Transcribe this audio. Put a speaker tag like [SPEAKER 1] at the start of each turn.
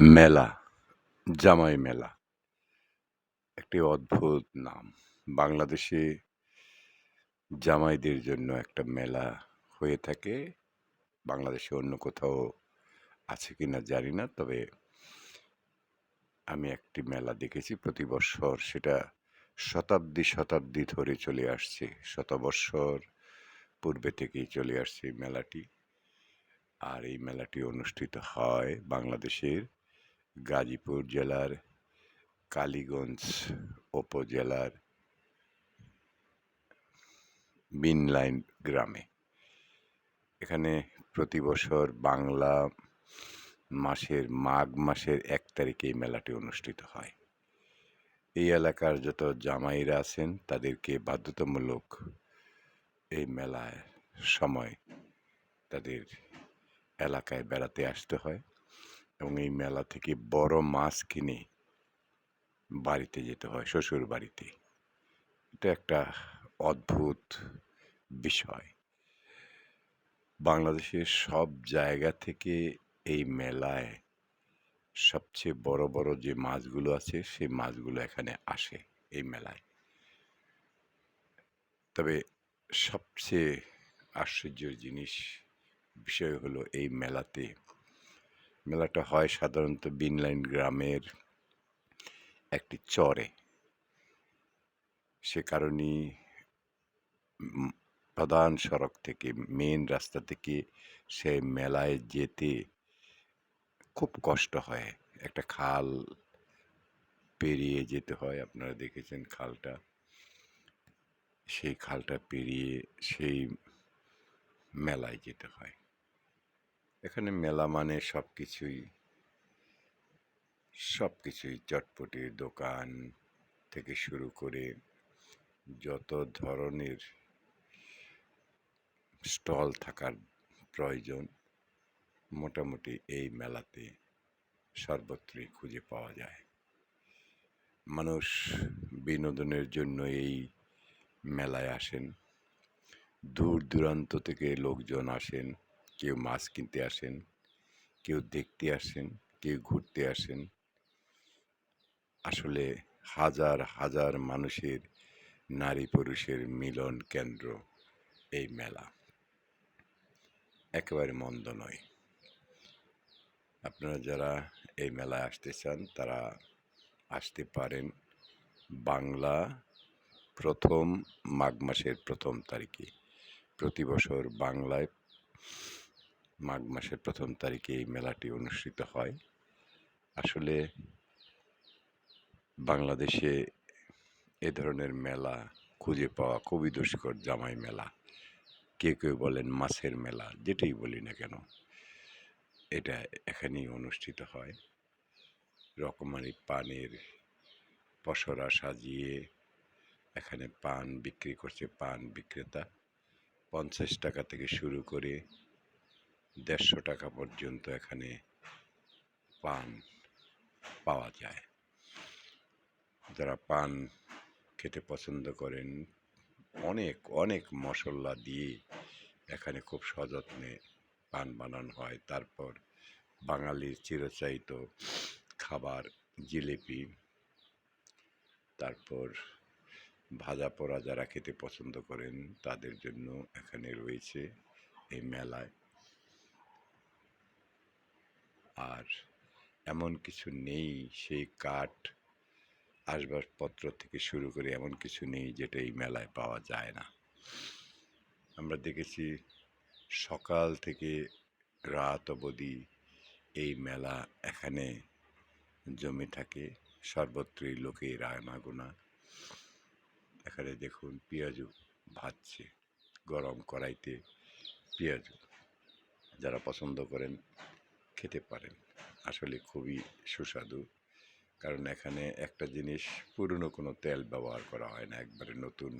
[SPEAKER 1] মেলা, জামাই মেলা। একটি অদ্ভুত নাম। বাংলাদেশে জামাইদের জন্য একটা মেলা হয়ে থাকে। বাংলাদেশে অন্য কোথাও আছে কি না জানি না, তবে আমি একটি মেলা দেখেছি প্রতি বছর। সেটা শতাব্দী শতাব্দী ধরে চলে আসছে শতবৎসর পূর্বে থেকেই চলে আসছে মেলাটি। আর এই মেলাটি অনুষ্ঠিত হয় বাংলাদেশের গাজীপুর জেলার কালীগঞ্জ উপজেলার বিনলাইন গ্রামে। এখানে প্রতি বছর বাংলা মাসের মাঘ মাসের এক তারিখে এই মেলাটি অনুষ্ঠিত হয়। এই এলাকার যত জামাইরা আছেন, তাদেরকে বাধ্যতামূলক এই মেলায় সময় তাদের এলাকায় বেড়াতে আসতে হয়। এবং এই মেলা থেকে বড় মাছ কিনে বাড়িতে যেতে হয়, শ্বশুর বাড়িতে। এটা একটা অদ্ভুত বিষয়। বাংলাদেশের সব জায়গা থেকে এই মেলায় সবচেয়ে বড় বড় যে মাছগুলো আছে, সেই মাছগুলো এখানে আসে এই মেলায়। তবে সবচেয়ে আশ্চর্য জিনিস, বিষয় হলো এই মেলাতে মেলাটা হয় সাধারণত বিনলাইন গ্রামের একটি চরে। সে কারণেই প্রধান সড়ক থেকে মেন রাস্তা থেকে সে মেলায় যেতে খুব কষ্ট হয়। একটা খাল পেরিয়ে যেতে হয়, আপনারা দেখেছেন খালটা। সেই খালটা পেরিয়ে সেই মেলায় যেতে হয়। এখানে মেলা মানে সব কিছুই সব কিছুই চটপটির দোকান থেকে শুরু করে যত ধরনের স্টল থাকার প্রয়োজন, মোটামুটি এই মেলাতে সর্বত্রই খুঁজে পাওয়া যায়। মানুষ বিনোদনের জন্য এই মেলায় আসেন। দূর দূরান্ত থেকে লোকজন আসেন। কেউ মাছ কিনতে আসেন, কেউ দেখতে আসেন, কেউ ঘুরতে আসেন। আসলে হাজার হাজার মানুষের নারী পুরুষের মিলন কেন্দ্র এই মেলা। একেবারে মন্দ নয়। আপনারা যারা এই মেলায় আসতে চান, তারা আসতে পারেন বাংলা প্রথম মাঘ মাসের প্রথম তারিখে। প্রতি বছর বাংলায় মাঘ মাসের প্রথম তারিখে এই মেলাটি অনুষ্ঠিত হয়। আসলে বাংলাদেশে এ ধরনের মেলা খুঁজে পাওয়া খুবই দুষ্কর জামাই মেলা। কেউ কেউ বলেন মাছের মেলা, যেটাই বলি না কেন, এটা এখানেই অনুষ্ঠিত হয়। রকমারি পানের পসরা সাজিয়ে এখানে পান বিক্রি করছে পান বিক্রেতা। পঞ্চাশ টাকা থেকে শুরু করে দেড়শো টাকা পর্যন্ত এখানে পান পাওয়া যায়। যারা পান খেতে পছন্দ করেন, অনেক অনেক মশলা দিয়ে এখানে খুব সযত্নে পান বানানো হয়। তারপর বাঙালির চিরচায়িত খাবার জিলিপি, তারপর ভাজা পোড়া যারা খেতে পছন্দ করেন, তাদের জন্য এখানে রয়েছে এই মেলায় আর এমন কিছু নেই, সেই কাঠ আসবাবপত্র থেকে শুরু করে এমন কিছু নেই যেটা এই মেলায় পাওয়া যায় না। আমরা দেখেছি সকাল থেকে রাত অবধি এই মেলা এখানে জমে থাকে, সর্বত্রই লোকের আনাগোনা। এখানে দেখুন পেঁয়াজু ভাজছে, গরম কড়াইতে পেঁয়াজু। যারা পছন্দ করেন খেতে পারেন। আসলে খুবই সুস্বাদু। কারণ এখানে একটা জিনিস পুরনো কোনো তেল ব্যবহার করা হয় না। একবারে নতুন